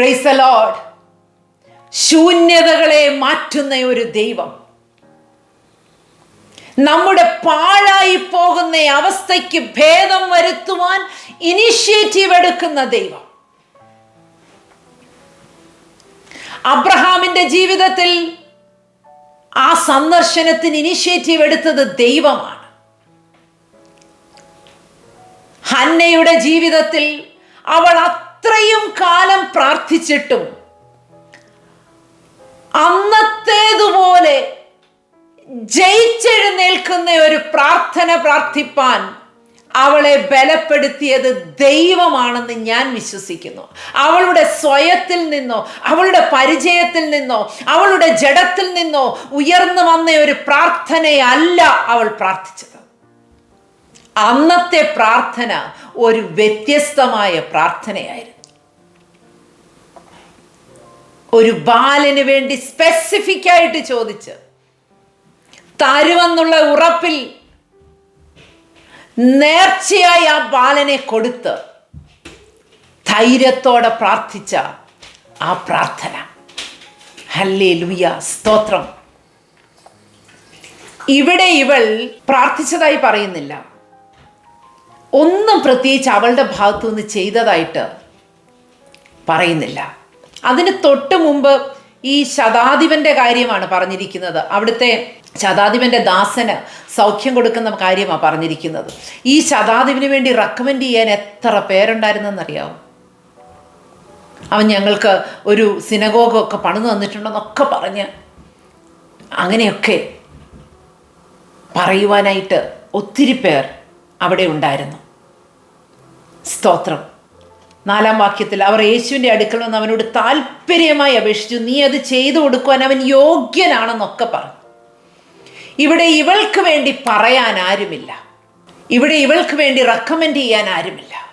Price load ശൂന്യതകളെ മാറ്റുന്ന ഒരു ദൈവം. നമ്മുടെ പാഴായി പോകുന്ന അവസ്ഥയ്ക്ക് ഭേദം വരുത്തുവാൻ ഇനിഷ്യേറ്റീവ് എടുക്കുന്ന ദൈവം. അബ്രഹാമിന്റെ ജീവിതത്തിൽ ആ സന്ദർശനത്തിന് ഇനിഷ്യേറ്റീവ് എടുത്തത് ദൈവമാണ്. ഹന്നയുടെ ജീവിതത്തിൽ അവൾ അത്രയും കാലം പ്രാർത്ഥിച്ചിട്ടും അന്നത്തേതുപോലെ ജയിച്ചെഴുന്നേൽക്കുന്ന ഒരു പ്രാർത്ഥന പ്രാർത്ഥിപ്പാൻ അവളെ ബലപ്പെടുത്തിയത് ദൈവമാണെന്ന് ഞാൻ വിശ്വസിക്കുന്നു. അവളുടെ സ്വയത്തിൽ നിന്നോ അവളുടെ പരിചയത്തിൽ നിന്നോ അവളുടെ ജഡത്തിൽ നിന്നോ ഉയർന്നു വന്ന ഒരു പ്രാർത്ഥനയല്ല അവൾ പ്രാർത്ഥിച്ചത്. അന്നത്തെ പ്രാർത്ഥന ഒരു വ്യത്യസ്തമായ പ്രാർത്ഥനയായിരുന്നു. ഒരു ബാലന് വേണ്ടി സ്പെസിഫിക് ആയിട്ട് ചോദിച്ച് തരുമെന്നുള്ള ഉറപ്പിൽ നേർച്ചയായി ആ ബാലനെ കൊടുത്ത് ധൈര്യത്തോടെ പ്രാർത്ഥിച്ച ആ പ്രാർത്ഥന. ഹല്ലേ ലുയ സ്തോത്രം. ഇവിടെ ഇവൾ പ്രാർത്ഥിച്ചതായി പറയുന്നില്ല. ഒന്നും പ്രത്യേകിച്ച് അവളുടെ ഭാഗത്തു നിന്ന് ചെയ്തതായിട്ട് പറയുന്നില്ല. അതിന് തൊട്ട് മുമ്പ് ഈ ശതാധിപന്റെ കാര്യമാണ് പറഞ്ഞിരിക്കുന്നത്. അവിടുത്തെ ശതാധിപന്റെ ദാസന് സൗഖ്യം കൊടുക്കുന്ന കാര്യമാണ് പറഞ്ഞിരിക്കുന്നത്. ഈ ശതാധിപന് വേണ്ടി റെക്കമെൻഡ് ചെയ്യാൻ എത്ര പേരുണ്ടായിരുന്നെന്നറിയാവും? അവൻ ഞങ്ങൾക്ക് ഒരു സിനഗോഗൊക്കെ പണിതു തന്നിട്ടുണ്ടെന്നൊക്കെ പറഞ്ഞ് അങ്ങനെയൊക്കെ പറയുവാനായിട്ട് ഒത്തിരി പേർ അവിടെ ഉണ്ടായിരുന്നു. സ്തോത്രം. നാലാം വാക്യത്തിൽ അവർ യേശുവിന്റെ അടുക്കൽ വന്ന് അവനോട് താല്പര്യമായി അപേക്ഷിച്ചു നീ അത് ചെയ്തു കൊടുക്കുവാൻ അവൻ യോഗ്യനാണെന്നൊക്കെ പറഞ്ഞു. ഇവിടെ ഇവൾക്ക് വേണ്ടി പറയാൻ ആരുമില്ല. ഇവിടെ ഇവൾക്ക് വേണ്ടി റെക്കമെൻഡ് ചെയ്യാൻ ആരുമില്ല.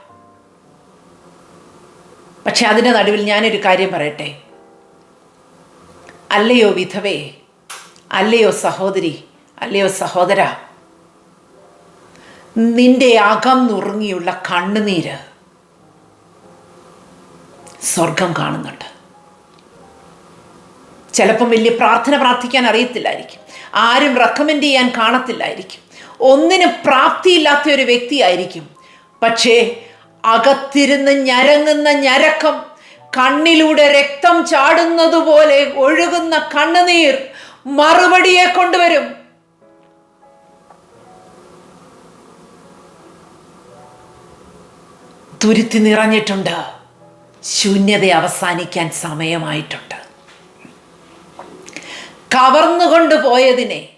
പക്ഷെ അതിന്റെ നടുവിൽ ഞാനൊരു കാര്യം പറയട്ടെ. അല്ലയോ വിധവേ അല്ലയോ സഹോദരി അല്ലയോ സഹോദര നിന്റെ അകം നുറുങ്ങിയുള്ള കണ്ണുനീര് സ്വർഗം കാണുന്നുണ്ട്. ചിലപ്പം വലിയ പ്രാർത്ഥന പ്രാർത്ഥിക്കാൻ അറിയത്തില്ലായിരിക്കും. ആരും റെക്കമെൻഡ് ചെയ്യാൻ കാണത്തില്ലായിരിക്കും. ഒന്നിനും പ്രാപ്തിയില്ലാത്ത ഒരു വ്യക്തിയായിരിക്കും. പക്ഷേ അകത്തിരുന്ന് ഞരങ്ങുന്ന ഞരക്കം കണ്ണിലൂടെ രക്തം ചാടുന്നതുപോലെ ഒഴുകുന്ന കണ്ണുനീർ മറുപടിയെ കൊണ്ടുവരും. തുരുത്തി നിറഞ്ഞിട്ടുണ്ട്. ശൂന്യത അവസാനിക്കാൻ സമയമായിട്ടുണ്ട്. കവർന്നുകൊണ്ട് പോയതിനെ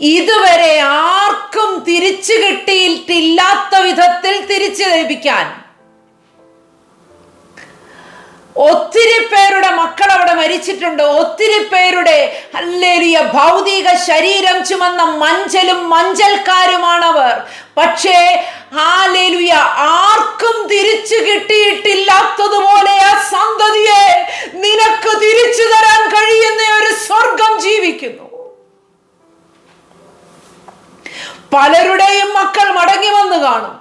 ഇതുവരെ ആർക്കും തിരിച്ചു കിട്ടിയിട്ടില്ലാത്ത വിധത്തിൽ തിരിച്ചു ലഭിക്കാൻ ഒത്തിരി പേരുടെ മക്കൾ അവിടെ മരിച്ചിട്ടുണ്ട്. ഒത്തിരി പേരുടെ അല്ലേലിയ ഭൗതിക ശരീരം ചുമന്ന മഞ്ചലും മഞ്ചൽക്കാരുമാണവർ. പക്ഷേ ഹാലേലുയ ആർക്കും തിരിച്ചു കിട്ടിയിട്ടില്ലാത്തതുപോലെ ആ സന്തതിയെ നിനക്ക് തിരിച്ചു തരാൻ കഴിയുന്ന ഒരു സ്വർഗം ജീവിക്കുന്നു. പലരുടെയും മക്കൾ മടങ്ങി വന്നു കാണും.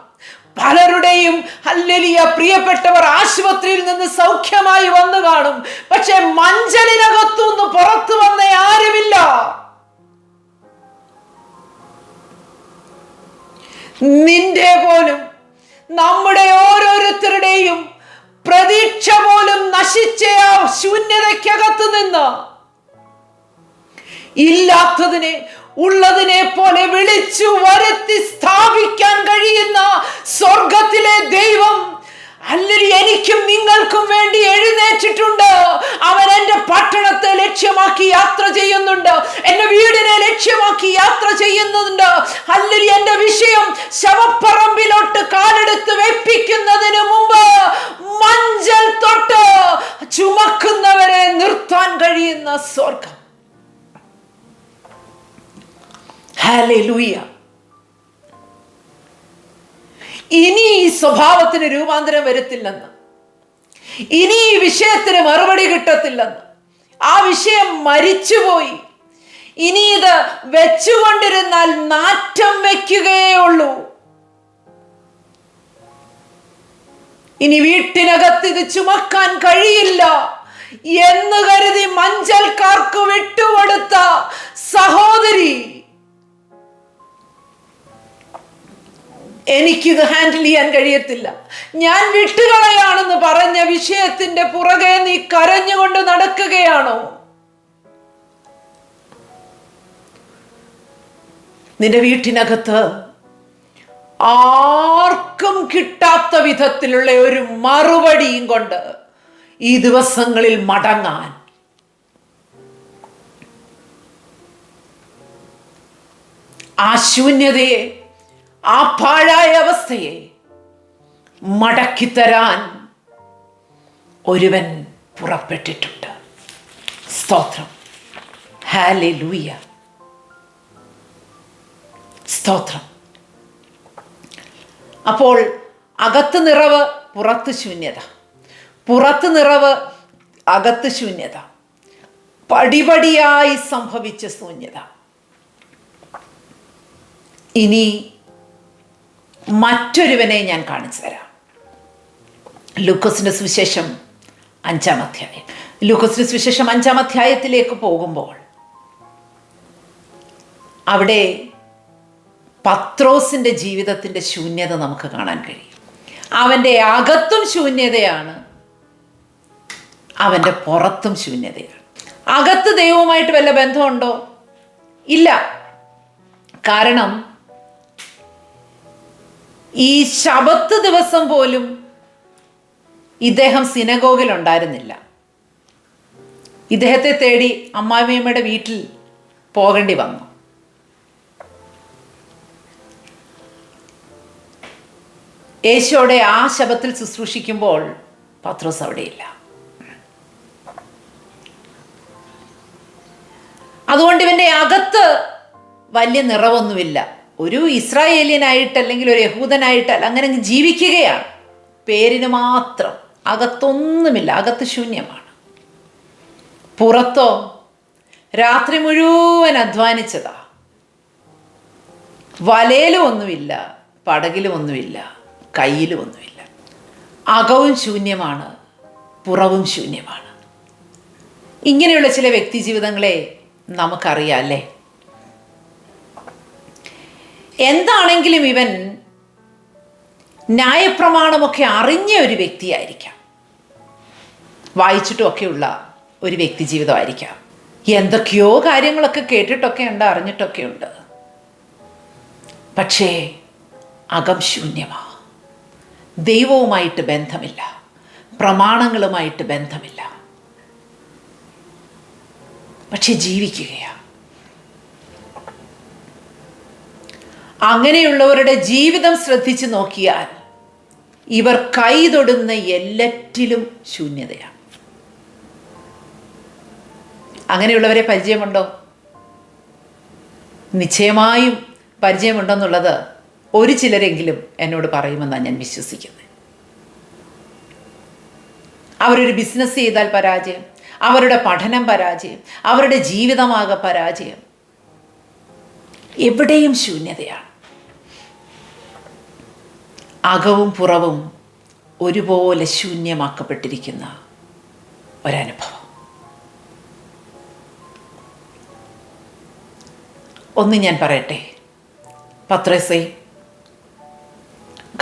പലരുടെയും അല്ലലിയ പ്രിയപ്പെട്ടവർ ആശുപത്രിയിൽ നിന്ന് സൗഖ്യമായി വന്നു കാണും. പക്ഷെ മഞ്ചലിനകത്തുനിന്ന് പുറത്തു വന്ന ആരുമില്ല. നിന്റെ പോലും നമ്മുടെ ഓരോരുത്തരുടെയും പ്രതീക്ഷ പോലും നശിച്ച ആ ശൂന്യതയ്ക്കകത്ത് നിന്ന്. ഇല്ലാത്തതിനെ ഉള്ളതിനെ പോലെ വിളിച്ചു വരുത്തി സ്ഥാപിക്കാൻ കഴിയുന്ന സ്വർഗത്തിലെ ദൈവം. അല്ലെങ്കിൽ എനിക്കും നിങ്ങൾക്കും വേണ്ടി എഴുന്നേറ്റിട്ടുണ്ട്. അവൻ എന്റെ പട്ടണത്തെ ലക്ഷ്യമാക്കി യാത്ര ചെയ്യുന്നുണ്ട്. എന്റെ വീടിനെ ലക്ഷ്യമാക്കി യാത്ര ചെയ്യുന്നുണ്ട്. അല്ലെങ്കിൽ എന്റെ വിഷയം ശവപ്പറമ്പിലോട്ട് കാലെടുത്ത് വെപ്പിക്കുന്നതിന് മുമ്പ് മഞ്ചൽ തൊട്ട് ചുമക്കുന്നവരെ നിർത്താൻ കഴിയുന്ന സ്വർഗം. ഹാലൂയ ഇനി ഈ സ്വഭാവത്തിന് രൂപാന്തരം വരത്തില്ലെന്ന്. ഇനി ഈ വിഷയത്തിന് മറുപടി കിട്ടത്തില്ലെന്ന്. ആ വിഷയം മരിച്ചുപോയി. ഇനി ഇത് വെച്ചുകൊണ്ടിരുന്നാൽ നാറ്റം വയ്ക്കുകയേ ഉള്ളൂ ഇനി വീട്ടിനകത്ത് ഇത് ചുമക്കാൻ കഴിയില്ല എന്ന് കരുതി മഞ്ചൽക്കാർക്ക് വിട്ടുകൊടുത്ത സഹോദരി എനിക്കിത് ഹാൻഡിൽ ചെയ്യാൻ കഴിയത്തില്ല. ഞാൻ വിട്ടുകളയാണെന്ന് പറഞ്ഞ വിഷയത്തിന്റെ പുറകെ നീ കരഞ്ഞുകൊണ്ട് നടക്കുകയാണോ? നിന്റെ വീട്ടിനകത്ത് ആർക്കും കിട്ടാത്ത വിധത്തിലുള്ള ഒരു മറുപടിയും കൊണ്ട് ഈ ദിവസങ്ങളിൽ മടങ്ങാൻ. ആ ശൂന്യതയെ ആ പാഴായ അവസ്ഥയെ മടക്കിത്തരാൻ ഒരുവൻ പുറപ്പെട്ടിട്ടുണ്ട്. സ്തോത്രം. ഹാലെ ലൂയ സ്തോത്രം. അപ്പോൾ അകത്ത് നിറവ് പുറത്ത് ശൂന്യത. പുറത്ത് നിറവ് അകത്ത് ശൂന്യത. പടിപടിയായി സംഭവിച്ച ശൂന്യത. ഇനി മറ്റൊരുവനെ ഞാൻ കാണിച്ചു തരാം. ലൂക്കസിന്റെ സുവിശേഷം അഞ്ചാം അധ്യായം. ലൂക്കസിന്റെ സുവിശേഷം അഞ്ചാം അധ്യായത്തിലേക്ക് പോകുമ്പോൾ അവിടെ പത്രോസിന്റെ ജീവിതത്തിന്റെ ശൂന്യത നമുക്ക് കാണാൻ കഴിയും. അവന്റെ അകത്തും ശൂന്യതയാണ് അവന്റെ പുറത്തും ശൂന്യതയാണ്. അകത്ത് ദൈവവുമായിട്ട് വല്ല ബന്ധമുണ്ടോ? ഇല്ല. കാരണം ഈ ശബത്ത് ദിവസം പോലും ഇദ്ദേഹം സിനഗോഗിൽ ഉണ്ടായിരുന്നില്ല. ഇദ്ദേഹത്തെ തേടി അമ്മാവിയമ്മയുടെ വീട്ടിൽ പോകേണ്ടി വന്നു. യേശോടെ ആ ശബത്തിൽ ശുശ്രൂഷിക്കുമ്പോൾ പത്രോസ് അവിടെയില്ല. അതുകൊണ്ട് ഇവന്റെ അകത്ത് വലിയ നിറവൊന്നുമില്ല. ഒരു ഇസ്രായേലിയനായിട്ട് അല്ലെങ്കിൽ ഒരു യഹൂദനായിട്ടല്ല അങ്ങനെ അങ്ങ് ജീവിക്കുകയാണ്. പേരിന് മാത്രം. അകത്തൊന്നുമില്ല. അകത്ത് ശൂന്യമാണ്. പുറത്തോ? രാത്രി മുഴുവൻ അധ്വാനിച്ചതാ. വലയിലും ഒന്നുമില്ല പടകിലും ഒന്നുമില്ല കയ്യിലും ഒന്നുമില്ല. അകവും ശൂന്യമാണ് പുറവും ശൂന്യമാണ്. ഇങ്ങനെയുള്ള ചില വ്യക്തി ജീവിതങ്ങളെ നമുക്കറിയാം അല്ലേ? എന്താണെങ്കിലും ഇവൻ ന്യായപ്രമാണമൊക്കെ അറിഞ്ഞ ഒരു വ്യക്തിയായിരിക്കാം. വായിച്ചിട്ടുമൊക്കെയുള്ള ഒരു വ്യക്തി ജീവിതമായിരിക്കാം. എന്തൊക്കെയോ കാര്യങ്ങളൊക്കെ കേട്ടിട്ടൊക്കെ ഉണ്ട് അറിഞ്ഞിട്ടൊക്കെ ഉണ്ട്. പക്ഷേ അകം ശൂന്യമാ. ദൈവവുമായിട്ട് ബന്ധമില്ല. പ്രമാണങ്ങളുമായിട്ട് ബന്ധമില്ല. പക്ഷെ ജീവിക്കുകയാണ് അങ്ങനെയുള്ളവരുടെ ജീവിതം ശ്രദ്ധിച്ചു നോക്കിയാൽ ഇവർ കൈതൊടുന്ന എല്ലാറ്റിലും ശൂന്യതയാണ്. അങ്ങനെയുള്ളവരെ പരിചയമുണ്ടോ? നിശ്ചയമായും പരിചയമുണ്ടെന്നുള്ളത് ഒരു ചിലരെങ്കിലും എന്നോട് പറയുമെന്നാണ് ഞാൻ വിശ്വസിക്കുന്നത്. അവരൊരു ബിസിനസ് ചെയ്താൽ പരാജയം അവരുടെ പഠനം പരാജയം അവരുടെ ജീവിതമാകെ പരാജയം എവിടെയും ശൂന്യതയാണ്. അകവും പുറവും ഒരുപോലെ ശൂന്യമാക്കപ്പെട്ടിരിക്കുന്ന ഒരനുഭവം. ഒന്ന് ഞാൻ പറയട്ടെ പത്രസേ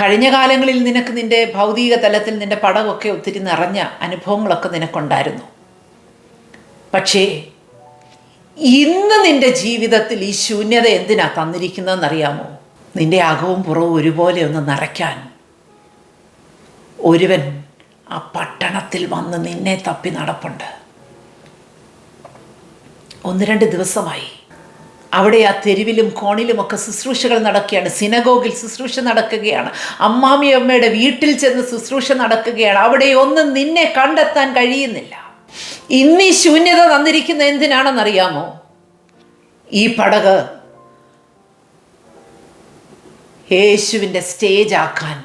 കഴിഞ്ഞ കാലങ്ങളിൽ നിനക്ക് നിന്റെ ഭൗതിക തലത്തിൽ നിന്റെ പടമൊക്കെ ഒത്തിരി നിറഞ്ഞ അനുഭവങ്ങളൊക്കെ നിനക്കുണ്ടായിരുന്നു. പക്ഷേ ഇന്ന് നിന്റെ ജീവിതത്തിൽ ഈ ശൂന്യത എന്തിനാ തന്നിരിക്കുന്നതെന്നറിയാമോ? നിന്റെ അകവും പുറവും ഒരുപോലെ ഒന്ന് നിറയ്ക്കാൻ. ഒരുവൻ ആ പട്ടണത്തിൽ വന്ന് നിന്നെ തപ്പി നടപ്പുണ്ട്. ഒന്ന് രണ്ട് ദിവസമായി. അവിടെ ആ തെരുവിലും കോണിലും കോണിലുമൊക്കെ ശുശ്രൂഷകൾ നടക്കുകയാണ്. സിനഗോഗിൽ ശുശ്രൂഷ നടക്കുകയാണ്. അമ്മാമി അമ്മയുടെ വീട്ടിൽ ചെന്ന് ശുശ്രൂഷ നടക്കുകയാണ്. അവിടെ ഒന്നും നിന്നെ കണ്ടെത്താൻ കഴിയുന്നില്ല. ഇന്ന് ശൂന്യത തന്നിരിക്കുന്ന എന്തിനാണെന്നറിയാമോ? ഈ പടക് യേശുവിന്റെ സ്റ്റേജ് ആക്കാൻ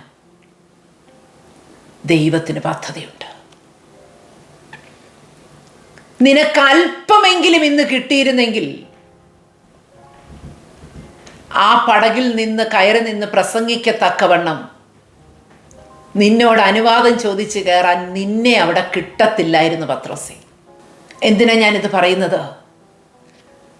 ദൈവത്തിന് പദ്ധതിയുണ്ട്. നിനക്ക് അല്പമെങ്കിലും ഇന്ന് കിട്ടിയിരുന്നെങ്കിൽ ആ പടകിൽ നിന്ന് കയറി നിന്ന് പ്രസംഗിക്കത്തക്കവണ്ണം നിന്നോട് അനുവാദം ചോദിച്ച് കയറാൻ നിന്നെ അവിടെ കിട്ടത്തില്ലായിരുന്നു പത്രസി. എന്തിനാ ഞാനിത് പറയുന്നത്?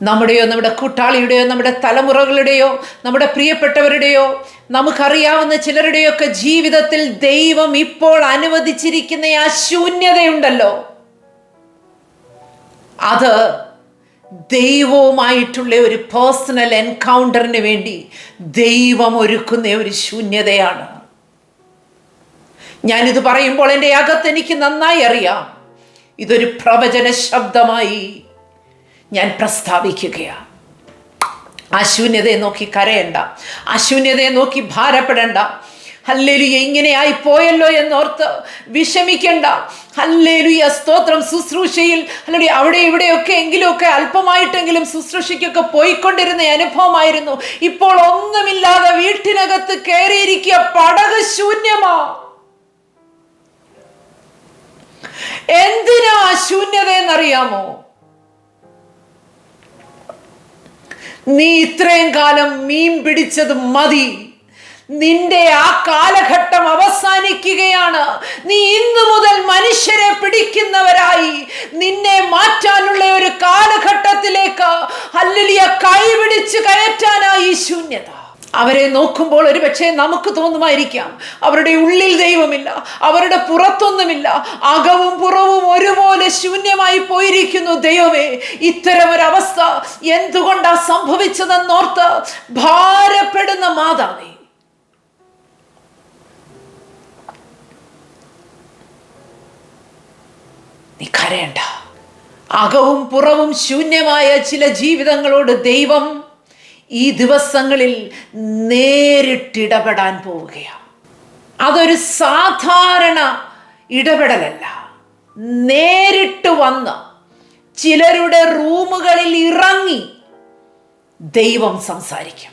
നമ്മുടെയോ നമ്മുടെ കൂട്ടാളിയുടെയോ നമ്മുടെ തലമുറകളുടെയോ നമ്മുടെ പ്രിയപ്പെട്ടവരുടെയോ നമുക്കറിയാവുന്ന ചിലരുടെയൊക്കെ ജീവിതത്തിൽ ദൈവം ഇപ്പോൾ അനുവദിച്ചിരിക്കുന്ന ആ ശൂന്യതയുണ്ടല്ലോ. അത് ദൈവവുമായിട്ടുള്ള ഒരു പേഴ്സണൽ എൻകൗണ്ടറിന് വേണ്ടി ദൈവം ഒരുക്കുന്ന ഒരു ശൂന്യതയാണ്. ഞാനിത് പറയുമ്പോൾ എന്റെ അകത്ത് എനിക്ക് നന്നായി അറിയാം. ഇതൊരു പ്രവചന ശബ്ദമായി ഞാൻ പ്രസ്താവിക്കുകയാണ് അശൂന്യതയെ നോക്കി കരയണ്ട. അശൂന്യതയെ നോക്കി ഭാരപ്പെടണ്ട. ഹല്ലേലുയ ഇങ്ങനെയായി പോയല്ലോ എന്നോർത്ത് വിഷമിക്കണ്ട. ഹല്ലേലുയ സ്തോത്രം ശുശ്രൂഷയിൽ ഹല്ലേലൂയ അവിടെ ഇവിടെയൊക്കെ എങ്കിലുമൊക്കെ അല്പമായിട്ടെങ്കിലും ശുശ്രൂഷയ്ക്കൊക്കെ പോയിക്കൊണ്ടിരുന്ന അനുഭവമായിരുന്നു. ഇപ്പോൾ ഒന്നുമില്ലാതെ വീട്ടിനകത്ത് കയറിയിരിക്കുക പടക ശൂന്യമാ. എന്തിനാ ശൂന്യത എന്നറിയാമോ നീ ഇത്രയും കാലം മീൻ പിടിച്ചത് മതി. നിന്റെ ആ കാലഘട്ടം അവസാനിക്കുകയാണ്. നീ ഇന്നു മുതൽ മനുഷ്യരെ പിടിക്കുന്നവരായി. നിന്നെ മാറ്റാനുള്ള ഒരു കാലഘട്ടത്തിലേക്ക് അല്ലലിയ കൈപിടിച്ച് കയറ്റാനായി ശൂന്യത. അവരെ നോക്കുമ്പോൾ ഒരു പക്ഷേ നമുക്ക് തോന്നുമായിരിക്കാം അവരുടെ ഉള്ളിൽ ദൈവമില്ല അവരുടെ പുറത്തൊന്നുമില്ല അകവും പുറവും ഒരുപോലെ ശൂന്യമായി പോയിരിക്കുന്നു ദൈവമേ. ഇത്തരം ഒരു അവസ്ഥ എന്തുകൊണ്ടാ സംഭവിച്ചതെന്നോർത്ത് ഭാരപ്പെടുന്ന മാതാവേ. നീ കരയണ്ട. അകവും പുറവും ശൂന്യമായ ചില ജീവിതങ്ങളോട് ദൈവം ഈ ദിവസങ്ങളിൽ നേരിട്ടിടപെടാൻ പോവുകയാണ്. അതൊരു സാധാരണ ഇടപെടലല്ല. നേരിട്ട് വന്ന് ചിലരുടെ റൂമുകളിൽ ഇറങ്ങി ദൈവം സംസാരിക്കും.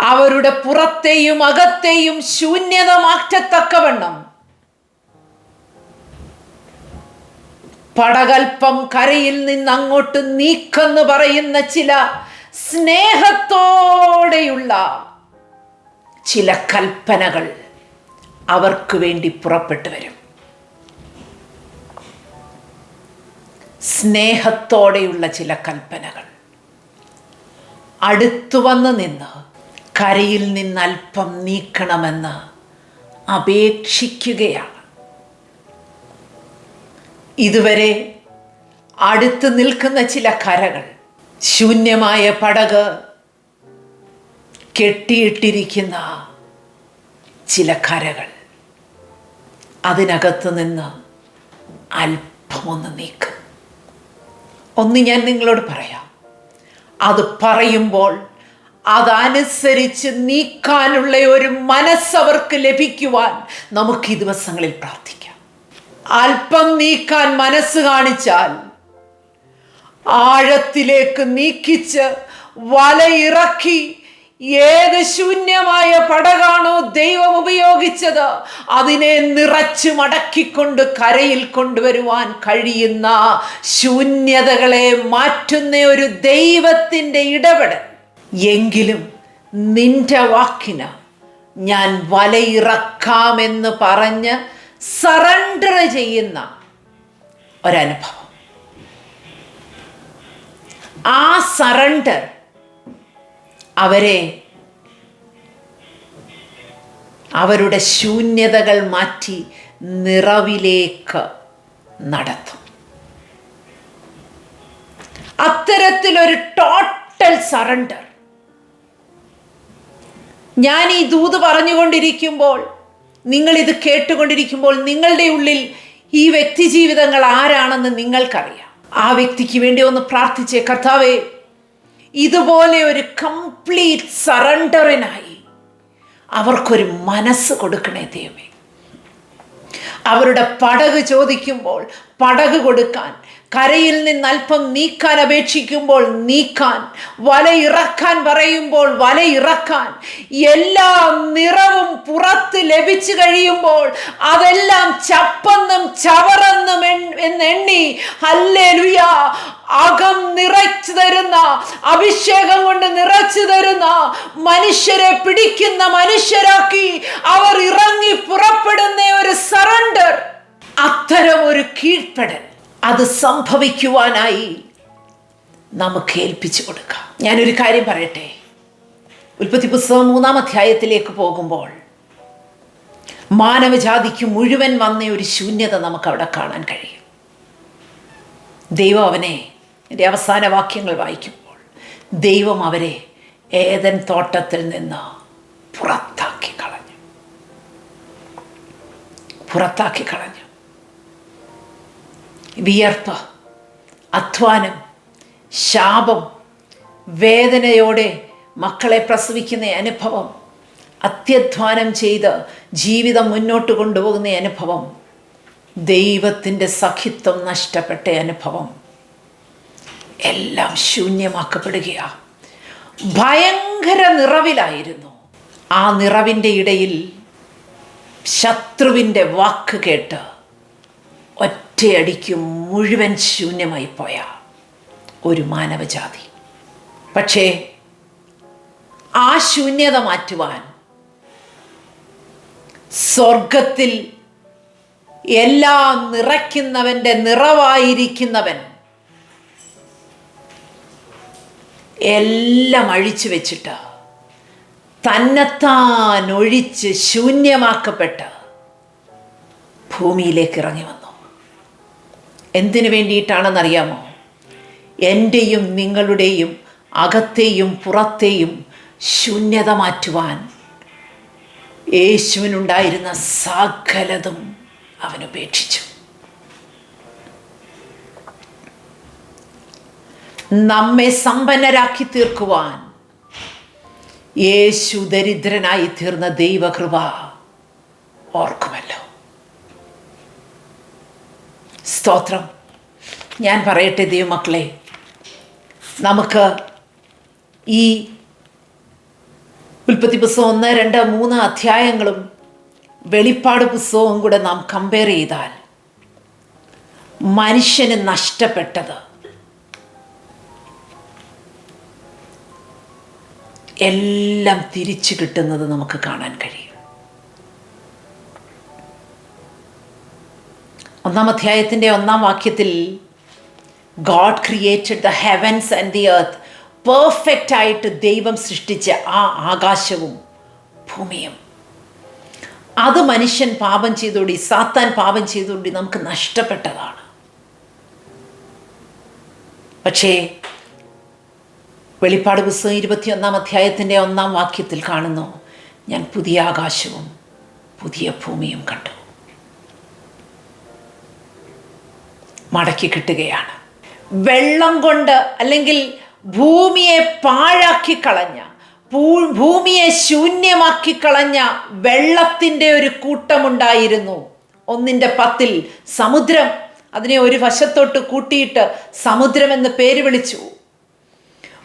അവരുടെ പുറത്തെയും അകത്തെയും ശൂന്യത മാറ്റത്തക്കവണ്ണം പടകൽപ്പം കരയിൽ നിന്ന് അങ്ങോട്ട് നീക്കെന്ന് പറയുന്ന ചില സ്നേഹത്തോടെയുള്ള ചില കൽപ്പനകൾ അവർക്ക് വേണ്ടി പുറപ്പെട്ടു വരും. സ്നേഹത്തോടെയുള്ള ചില കൽപ്പനകൾ. അടുത്തു വന്ന് നിന്ന് കരയിൽ നിന്ന് അല്പം നീക്കണമെന്ന് അപേക്ഷിക്കുകയാണ്. ഇതുവരെ അടുത്ത് നിൽക്കുന്ന ചില കരകൾ ശൂന്യമായ പടക് കെട്ടിയിട്ടിരിക്കുന്ന ചില കരകൾ അതിനകത്ത് നിന്ന് അല്പമൊന്ന് നീക്കും. ഒന്ന് ഞാൻ നിങ്ങളോട് പറയാം. അത് പറയുമ്പോൾ അതനുസരിച്ച് നീക്കാനുള്ള ഒരു മനസ്സവർക്ക് ലഭിക്കുവാൻ നമുക്ക് ഈ ദിവസങ്ങളിൽ പ്രാർത്ഥിക്കാം. അല്പം നീക്കാൻ മനസ്സ് കാണിച്ചാൽ ആഴത്തിലേക്ക് നീക്കിച്ച് വലയിറക്കി ഏത് ശൂന്യമായ പടകാണോ ദൈവം ഉപയോഗിച്ചത് അതിനെ നിറച്ചു മടക്കിക്കൊണ്ട് കരയിൽ കൊണ്ടുവരുവാൻ കഴിയുന്ന ശൂന്യതകളെ മാറ്റുന്ന ഒരു ദൈവത്തിന്റെ ഇടപെടൽ. എങ്കിലും നിന്റെ വാക്കിന് ഞാൻ വലയിറക്കാമെന്ന് പറഞ്ഞ് സറണ്ടർ ചെയ്യുന്ന ഒരനുഭവം. ആ സറണ്ടർ അവരെ അവരുടെ ശൂന്യതകൾ മാറ്റി നിറവിലേക്ക് നടത്തും. അത്തരത്തിലൊരു ടോട്ടൽ സറണ്ടർ ഞാൻ ഈ ദൂത് പറഞ്ഞുകൊണ്ടിരിക്കുമ്പോൾ നിങ്ങൾ ഇത് കേട്ടുകൊണ്ടിരിക്കുമ്പോൾ നിങ്ങളുടെ ഉള്ളിൽ ഈ വ്യക്തി ജീവിതങ്ങൾ ആരാണെന്ന് നിങ്ങൾക്കറിയാം. ആ വ്യക്തിക്ക് വേണ്ടി ഒന്ന് പ്രാർത്ഥിച്ചേ കർത്താവേ ഇതുപോലെ ഒരു കംപ്ലീറ്റ് സറണ്ടറിനായി അവർക്കൊരു മനസ്സ് കൊടുക്കണേ ദൈവമേ. അവരുടെ പടക് ചോദിക്കുമ്പോൾ പടക് കൊടുക്കാൻ കരയിൽ നിന്ന് അല്പം നീക്കാൻ അപേക്ഷിക്കുമ്പോൾ നീക്കാൻ വല ഇറക്കാൻ പറയുമ്പോൾ വല ഇറക്കാൻ എല്ലാ നിറവും പുറത്ത് ലഭിച്ചു കഴിയുമ്പോൾ അതെല്ലാം ചപ്പെന്നും ചവറെന്നും എണ്ണി അല്ലേ ലുയ അകം നിറച്ചു തരുന്ന അഭിഷേകം കൊണ്ട് നിറച്ചു തരുന്ന മനുഷ്യരെ പിടിക്കുന്ന മനുഷ്യരാക്കി അവർ ഇറങ്ങി പുറപ്പെടുന്ന ഒരു സറണ്ടർ അത്തരം ഒരു കീഴ്പ്പെടൽ. അത് സംഭവിക്കുവാനായി നമുക്ക് ഏൽപ്പിച്ചു കൊടുക്കാം. ഞാനൊരു കാര്യം പറയട്ടെ? ഉൽപ്പത്തി പുസ്തകം മൂന്നാം അധ്യായത്തിലേക്ക് പോകുമ്പോൾ മാനവജാതിക്ക് മുഴുവൻ വന്ന ഒരു ശൂന്യത നമുക്ക് അവിടെ കാണാൻ കഴിയും. ദൈവം അവനെ എന്റെ അവസാന വാക്യങ്ങൾ വായിക്കുമ്പോൾ ദൈവം അവരെ ഏതൻ തോട്ടത്തിൽ നിന്ന് പുറത്താക്കി കളഞ്ഞു. പുറത്താക്കി കളഞ്ഞു. വിയർപ്പ് അധ്വാനം ശാപം വേദനയോടെ മക്കളെ പ്രസവിക്കുന്ന അനുഭവം അത്യധ്വാനം ചെയ്ത് ജീവിതം മുന്നോട്ട് കൊണ്ടുപോകുന്ന അനുഭവം ദൈവത്തിന്റെ സഖിത്വം നഷ്ടപ്പെട്ട അനുഭവം എല്ലാം ശൂന്യമാക്കപ്പെടുകയാണ് ഭയങ്കര നിറവിലായിരുന്നു. ആ നിറവിന്റെ ഇടയിൽ ശത്രുവിന്റെ വാക്ക് കേട്ട് ഒറ്റയടിക്കും മുഴുവൻ ശൂന്യമായി പോയ ഒരു മാനവജാതി. പക്ഷേ ആ ശൂന്യത മാറ്റുവാൻ സ്വർഗത്തിൽ എല്ലാം നിറയ്ക്കുന്നവന്റെ നിറവായിരിക്കുന്നവൻ എല്ലാം അഴിച്ചു വെച്ചിട്ട് തന്നെത്താൻ ഒഴിച്ച് ശൂന്യമാക്കപ്പെട്ട് ഭൂമിയിലേക്ക് ഇറങ്ങി വന്നു എന്തിനു വേണ്ടിയിട്ടാണെന്നറിയാമോ? എന്റെയും നിങ്ങളുടെയും അകത്തെയും പുറത്തെയും ശൂന്യത മാറ്റുവാൻ യേശുവിനുണ്ടായിരുന്ന സകലതും അവൻ ഉപേക്ഷിച്ചു. നമ്മെ സമ്പന്നരാക്കി തീർക്കുവാൻ യേശു ദരിദ്രനായി തീർന്ന ദൈവകൃപ ഓർക്കുമല്ലോ. സ്തോത്രം. ഞാൻ പറയട്ടെ ദൈവമക്കളെ നമുക്ക് ഈ ഉൽപ്പത്തി പുസ്തകം ഒന്ന് രണ്ട് മൂന്ന് അധ്യായങ്ങളും വെളിപ്പാട് പുസ്തകവും കൂടെ നാം കമ്പയർ ചെയ്താൽ മനുഷ്യന് നഷ്ടപ്പെട്ടത് എല്ലാം തിരിച്ചു കിട്ടുന്നത് നമുക്ക് കാണാൻ കഴിയും. ഒന്നാം അധ്യായത്തിന്റെ ഒന്നാം വാക്യത്തിൽ God created the heavens and the earth perfect ആയിട്ട് ദൈവം സൃഷ്ടിച്ച ആ ആകാശവും ഭൂമിയും. അത് മനുഷ്യൻ പാപം ചെയ്തോടി സാത്താൻ പാപം ചെയ്തോടി നമുക്ക് നഷ്ടപ്പെട്ടതാണ്. പക്ഷേ വെളിപ്പാട് പുസ്തകം ഇരുപത്തിയൊന്നാം അധ്യായത്തിന്റെ ഒന്നാം വാക്യത്തിൽ കാണുന്നു ഞാൻ പുതിയ ആകാശവും പുതിയ ഭൂമിയും കണ്ടു. മടക്കി കിട്ടുകയാണ്. വെള്ളം കൊണ്ട് അല്ലെങ്കിൽ ഭൂമിയെ പാഴാക്കി കളഞ്ഞ ഭൂമിയെ ശൂന്യമാക്കി കളഞ്ഞ വെള്ളത്തിന്റെ ഒരു കൂട്ടമുണ്ടായിരുന്നു. ഒന്നിന്റെ പത്തിൽ സമുദ്രം. അതിനെ ഒരു വശത്തോട്ട് കൂട്ടിയിട്ട് സമുദ്രം എന്ന് പേര് വിളിച്ചു.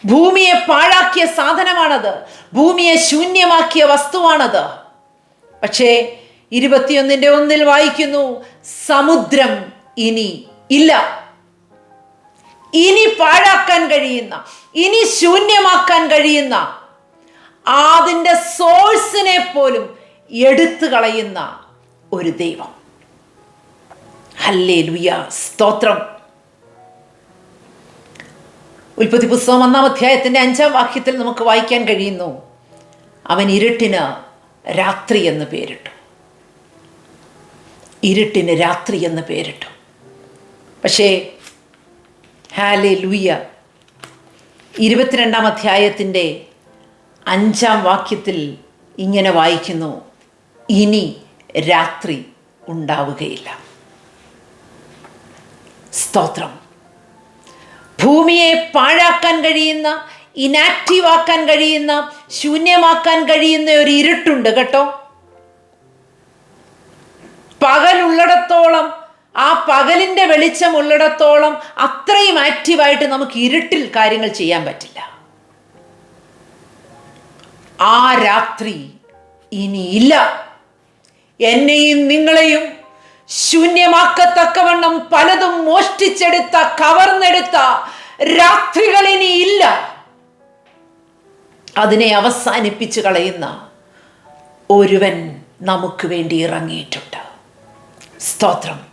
ഭൂമിയെ പാഴാക്കിയ സാധനമാണത്. ഭൂമിയെ ശൂന്യമാക്കിയ വസ്തുവാണത്. പക്ഷേ ഇരുപത്തിയൊന്നിന്റെ ഒന്നിൽ വായിക്കുന്നു സമുദ്രം ഇനി ഇല്ല. ഇനി പാഴാക്കാൻ കഴിയുന്ന ഇനി ശൂന്യമാക്കാൻ കഴിയുന്ന അതിന്റെ സോഴ്സിനെ പോലും എടുത്തു കളയുന്ന ഒരു ദൈവം. ഹല്ലേ ലുയ സ്തോത്രം. ഉൽപ്പത്തി പുസ്തകം ഒന്നാം അധ്യായത്തിന്റെ അഞ്ചാം വാക്യത്തിൽ നമുക്ക് വായിക്കാൻ കഴിയുന്നു. അവൻ ഇരുട്ടിന് രാത്രി എന്ന് പേരിട്ടു. ഇരുട്ടിന് രാത്രി എന്ന് പേരിട്ടു. പക്ഷേ ഹാലെ ലൂയ ഇരുപത്തിരണ്ടാം അധ്യായത്തിന്റെ അഞ്ചാം വാക്യത്തിൽ ഇങ്ങനെ വായിക്കുന്നു. ഇനി രാത്രി ഉണ്ടാവുകയില്ല. സ്തോത്രം. ഭൂമിയെ പാഴാക്കാൻ കഴിയുന്ന ഇനാക്റ്റീവ് ആക്കാൻ കഴിയുന്ന ശൂന്യമാക്കാൻ കഴിയുന്ന ഒരു ഇരുട്ടുണ്ട് കേട്ടോ. പകലുള്ളിടത്തോളം ആ പകലിന്റെ വെളിച്ചം ഉള്ളിടത്തോളം അത്രയും ആക്റ്റീവായിട്ട് നമുക്ക് ഇരുട്ടിൽ കാര്യങ്ങൾ ചെയ്യാൻ പറ്റില്ല. ആ രാത്രി ഇനിയില്ല എന്നെയും നിങ്ങളെയും ശൂന്യമാക്കത്തക്കവണ്ണം പലതും മോഷ്ടിച്ചെടുത്ത കവർന്നെടുത്ത രാത്രികൾ ഇനി ഇല്ല. അതിനെ അവസാനിപ്പിച്ചു കളയുന്ന ഒരുവൻ നമുക്ക് വേണ്ടി ഇറങ്ങിയിട്ടുണ്ട്. സ്തോത്രം.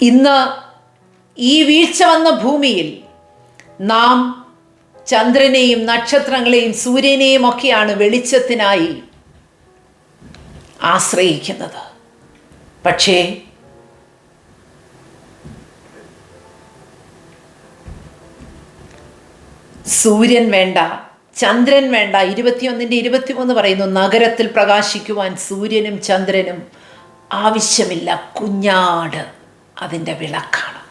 ഇന്ന് ഈ വീഴ്ച വന്ന ഭൂമിയിൽ നാം ചന്ദ്രനെയും നക്ഷത്രങ്ങളെയും സൂര്യനെയും ഒക്കെയാണ് വെളിച്ചത്തിനായി ആശ്രയിക്കുന്നത്. പക്ഷേ സൂര്യൻ വേണ്ട ചന്ദ്രൻ വേണ്ട ഇരുപത്തിയൊന്നിന്റെ ഇരുപത്തിമൂന്ന് പറയുന്നു നഗരത്തിൽ പ്രകാശിക്കുവാൻ സൂര്യനും ചന്ദ്രനും ആവശ്യമില്ല കുഞ്ഞാട്. അതിന്റെ വിളക്കാണ്.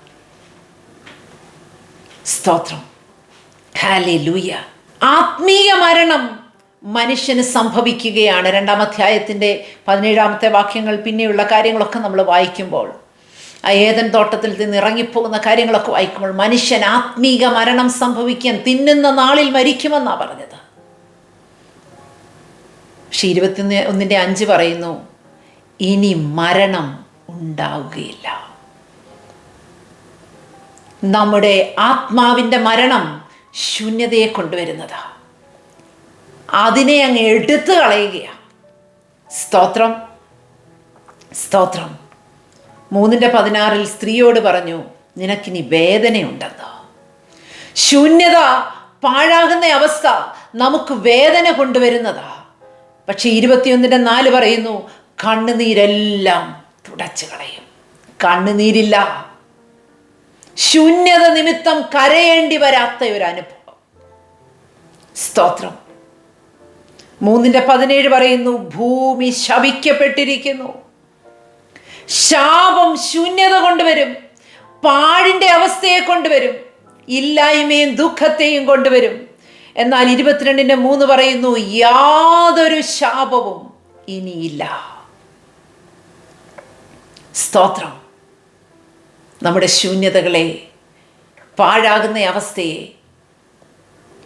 സ്തോത്രം. ഹാലി ലൂയ ആത്മീയ മരണം മനുഷ്യന് സംഭവിക്കുകയാണ്. രണ്ടാം അധ്യായത്തിന്റെ പതിനേഴാമത്തെ വാക്യങ്ങൾ പിന്നെയുള്ള കാര്യങ്ങളൊക്കെ നമ്മൾ വായിക്കുമ്പോൾ ആ ഏതൻ തോട്ടത്തിൽ നിന്ന് ഇറങ്ങിപ്പോകുന്ന കാര്യങ്ങളൊക്കെ വായിക്കുമ്പോൾ മനുഷ്യൻ ആത്മീക മരണം സംഭവിക്കാൻ തിന്നുന്ന നാളിൽ മരിക്കുമെന്നാണ് പറഞ്ഞത്. പക്ഷെ ഇരുപത്തി ഒന്നിന്റെ അഞ്ച് പറയുന്നു ഇനി മരണം ഉണ്ടാവുകയില്ല. നമ്മുടെ ആത്മാവിന്റെ മരണം ശൂന്യതയെ കൊണ്ടുവരുന്നത്. അതിനെ അങ്ങ് എടുത്തു കളയുകയാണ് സ്തോത്രം. സ്തോത്രം. മൂന്നിന്റെ പതിനാറിൽ സ്ത്രീയോട് പറഞ്ഞു നിനക്കിനി വേദനയുണ്ടെന്ന്? ശൂന്യത പാഴാകുന്ന അവസ്ഥ നമുക്ക് വേദന കൊണ്ടുവരുന്നതാ. പക്ഷെ ഇരുപത്തിയൊന്നിന്റെ നാല് പറയുന്നു കണ്ണുനീരെല്ലാം തുടച്ചു കളയും. കണ്ണുനീരില്ല. ശൂന്യത നിമിത്തം കരയേണ്ടി വരാത്ത ഒരു അനുഭവം. സ്തോത്രം. മൂന്നിന്റെ പതിനേഴ് പറയുന്നു ഭൂമി ശപിക്കപ്പെട്ടിരിക്കുന്നു. ശാപം ശൂന്യത കൊണ്ടുവരും. പാഴിന്റെ അവസ്ഥയെ കൊണ്ടുവരും. ഇല്ലായ്മയും ദുഃഖത്തെയും കൊണ്ടുവരും. എന്നാൽ ഇരുപത്തിരണ്ടിന്റെ മൂന്ന് പറയുന്നു യാതൊരു ശാപവും ഇനിയില്ല. സ്തോത്രം. നമ്മുടെ ശൂന്യതകളെ പാഴാകുന്ന അവസ്ഥയെ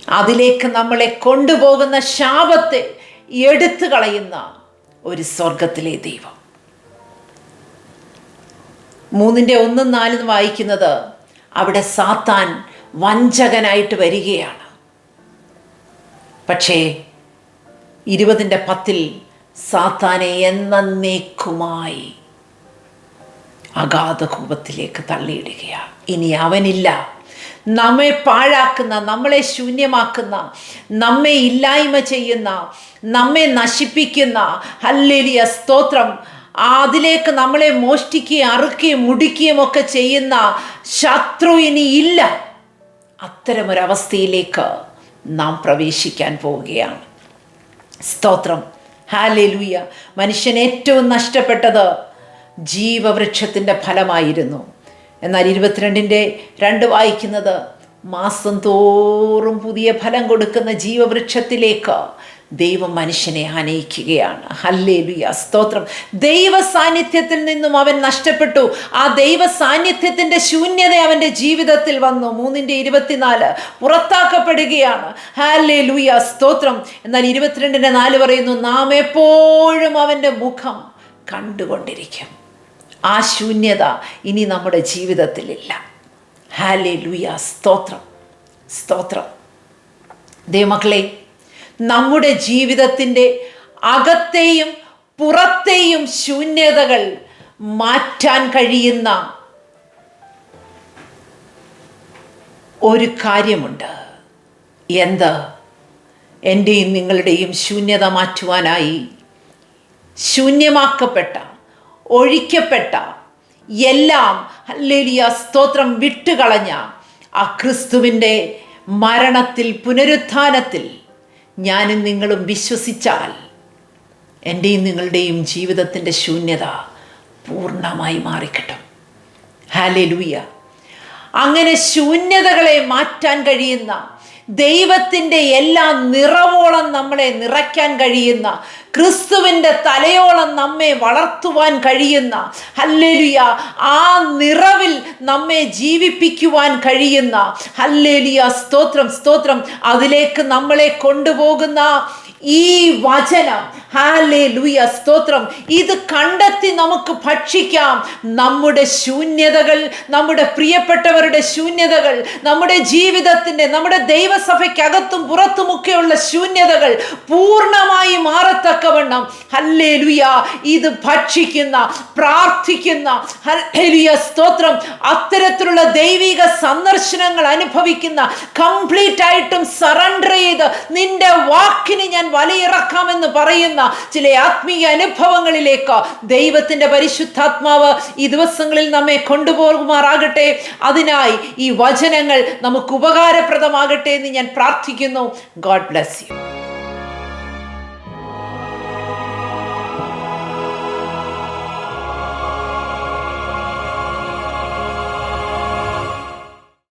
അതിലേക്ക് നമ്മളെ കൊണ്ടുപോകുന്ന ശാപത്തെ എടുത്തു കളയുന്ന ഒരു സ്വർഗത്തിലെ ദൈവം. മൂന്നിന്റെ ഒന്നും നാലും വായിക്കുന്നത് അവിടെ സാത്താൻ വഞ്ചകനായിട്ട് വരികയാണ്. പക്ഷേ ഇരുപതിന്റെ പത്തിൽ സാത്താനെ എന്നേക്കുമായി അഗാധ കൂപത്തിലേക്ക് തള്ളിയിടുകയാണ് ഇനി അവനില്ല. നമ്മെ പാഴാക്കുന്ന നമ്മളെ ശൂന്യമാക്കുന്ന നമ്മെ ഇല്ലായ്മ ചെയ്യുന്ന നമ്മെ നശിപ്പിക്കുന്ന ഹല്ലേലിയ സ്തോത്രം അതിലേക്ക് നമ്മളെ മോഷ്ടിക്കുകയും അറുക്കുകയും മുടിക്കുകയും ഒക്കെ ചെയ്യുന്ന ശത്രു ഇനി ഇല്ല. അത്തരമൊരവസ്ഥയിലേക്ക് നാം പ്രവേശിക്കാൻ പോവുകയാണ്. സ്തോത്രം. ഹാലേലൂയ മനുഷ്യൻ ഏറ്റവും നഷ്ടപ്പെട്ടത് ജീവവൃക്ഷത്തിന്റെ ഫലമായിരുന്നു. എന്നാൽ ഇരുപത്തിരണ്ടിന്റെ രണ്ട് വായിക്കുന്നത് മാസം തോറും പുതിയ ഫലം കൊടുക്കുന്ന ജീവവൃക്ഷത്തിലേക്ക് ദൈവം മനുഷ്യനെ ആനയിക്കുകയാണ്. ഹല്ലേലുയ. സ്തോത്രം. ദൈവ സാന്നിധ്യത്തിൽ നിന്നും അവൻ നഷ്ടപ്പെട്ടു. ആ ദൈവ സാന്നിധ്യത്തിന്റെ ശൂന്യത അവന്റെ ജീവിതത്തിൽ വന്നു. മൂന്നിന്റെ ഇരുപത്തിനാല് പുറത്താക്കപ്പെടുകയാണ്. ഹല്ലേലുയ. ലൂയ സ്തോത്രം. എന്നാൽ ഇരുപത്തിരണ്ടിന്റെ നാല് പറയുന്നു നാം എപ്പോഴും അവന്റെ മുഖം കണ്ടുകൊണ്ടിരിക്കും. ആ ശൂന്യത ഇനി നമ്മുടെ ജീവിതത്തിലില്ല. ഹാലേ ലൂയ സ്തോത്രം. സ്തോത്രം. ദൈവമക്കളെ നമ്മുടെ ജീവിതത്തിന്റെ അകത്തെയും പുറത്തെയും ശൂന്യതകൾ മാറ്റാൻ കഴിയുന്ന ഒരു കാര്യമുണ്ട്. എന്ത്? എന്റെയും നിങ്ങളുടെയും ശൂന്യത മാറ്റുവാനായി ശൂന്യമാക്കപ്പെട്ട ഒഴിക്കപ്പെട്ട എല്ലാം ഹല്ലേലിയ സ്തോത്രം വിട്ടുകളഞ്ഞ ആ ക്രിസ്തുവിന്റെ മരണത്തിൽ പുനരുത്ഥാനത്തിൽ ഞാനും നിങ്ങളും വിശ്വസിച്ചാൽ എന്റെയും നിങ്ങളുടെയും ജീവിതത്തിന്റെ ശൂന്യത പൂർണമായി മാറിക്കിട്ടും. ഹാലെ ലൂയ അങ്ങനെ ശൂന്യതകളെ മാറ്റാൻ കഴിയുന്ന ദൈവത്തിന്റെ എല്ലാ നിറവോളം നമ്മളെ നിറയ്ക്കാൻ കഴിയുന്ന ക്രിസ്തുവിന്റെ തലയോളം നമ്മെ വളർത്തുവാൻ കഴിയുന്ന ഹല്ലേലിയ ആ നിറവിൽ നമ്മെ ജീവിപ്പിക്കുവാൻ കഴിയുന്ന ഹല്ലേലിയ സ്തോത്രം സ്തോത്രം അതിലേക്ക് നമ്മളെ കൊണ്ടുപോകുന്ന ഈ വചനം. ഹാലേ ലൂയ സ്തോത്രം. ഇത് കണ്ടെത്തി നമുക്ക് ഭക്ഷിക്കാം. നമ്മുടെ ശൂന്യതകൾ നമ്മുടെ പ്രിയപ്പെട്ടവരുടെ ശൂന്യതകൾ നമ്മുടെ ജീവിതത്തിന്റെ നമ്മുടെ ദൈവസഭയ്ക്കകത്തും പുറത്തുമൊക്കെയുള്ള ശൂന്യതകൾ പൂർണമായി മാറത്തക്കവണ്ണം ഹല്ലേ ലുയ ഇത് ഭക്ഷിക്കുന്ന പ്രാർത്ഥിക്കുന്ന ഹല്ലേലുയ സ്തോത്രം. അത്തരത്തിലുള്ള ദൈവിക സന്ദർശനങ്ങൾ അനുഭവിക്കുന്ന കംപ്ലീറ്റ് ആയിട്ടും സറണ്ടർ ചെയ്ത് നിന്റെ വാക്കിന് ഞാൻ വലയിറക്കാമെന്ന് പറയുന്ന ചില ആത്മീയ അനുഭവങ്ങളിലേക്ക് ദൈവത്തിന്റെ പരിശുദ്ധാത്മാവ് ഈ ദിവസങ്ങളിൽ നമ്മെ കൊണ്ടുപോകുമാറാകട്ടെ. അതിനായി ഈ വചനങ്ങൾ നമുക്ക് ഉപകാരപ്രദമാകട്ടെ എന്ന് ഞാൻ പ്രാർത്ഥിക്കുന്നു. God bless you